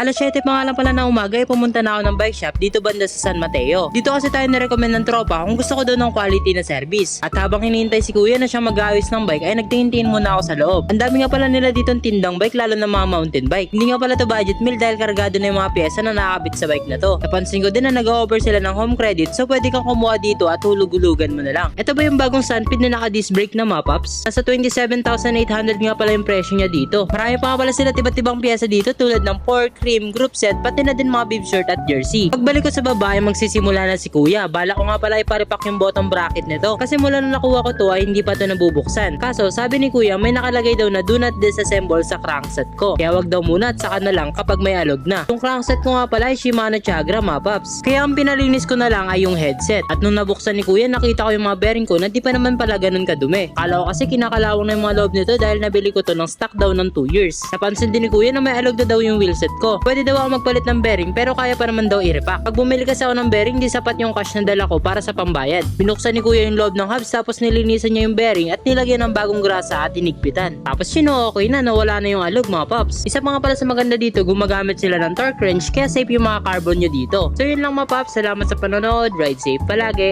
Alas 7 pa nga lang pala na umaga ay pumunta na ako ng bike shop dito banda sa San Mateo. Dito kasi tayo na-recommend ng tropa kung gusto ko daw ng quality na service. At habang hinihintay si kuya na siya mag-aayos ng bike ay nagtingin-tingin muna ako sa loob. Ang dami nga pala nila dito tindang bike lalo na mga mountain bike. Hindi nga pala to budget meal dahil kargado na yung mga pyesa na nakakabit sa bike na to. Napansin ko din na nag-offer sila ng home credit so pwede kang kumuha dito at hulug-hulugan mo na lang. Ito ba yung bagong Sunpid na naka-disc brake na mapaps? Nasa 27,800 nga pala yung presyo niya dito. Marami pa nga pala sila tiba't ibang pyesa dito tulad ng pork, cream, group set, pati na din mga bib shirt at jersey. Pagbalik ko sa babae, magsisimula na si kuya. Bala ko nga pala iparipak yung bottom bracket nito. Kasi mula nung nakuha ko to ay hindi pa to nabubuksan. Kaso sabi ni kuya may nakalagay daw na do not disassemble sa crankset ko. Kaya wag daw muna at saka na lang kapag may alog na. Yung crankset ko nga pala ay Shimano Chagra Mapaps. Kaya ang pinalinis ko na lang ay yung headset. At nung nabuksan ni kuya nakita ko yung mga bearing ko na di pa naman pala ganun kadumi. Kala ko kasi kinakalawang na yung mga loob nito dahil nabili ko to ng stock daw ng 2 years. Napansin din ni kuya na may alog na daw yung wheelset ko. Pwede daw ako magpalit ng bearing pero kaya pa naman daw i-repack. Pag bumili kasi ako ng bearing di sapat yung cash na dala ko para sa pambayad. Binuksan ni kuya yung loob ng hubs tapos nilinisan niya yung bearing at nilagyan ng bagong grasa at inigpitan. Tapos sino okay na nawala na yung alog mga pops. Isa pa nga pala sa maganda dito gumagamit sila ng torque wrench kaya safe yung mga carbon nyo dito. So yun lang mga pops. Salamat sa panonood. Ride safe palagi.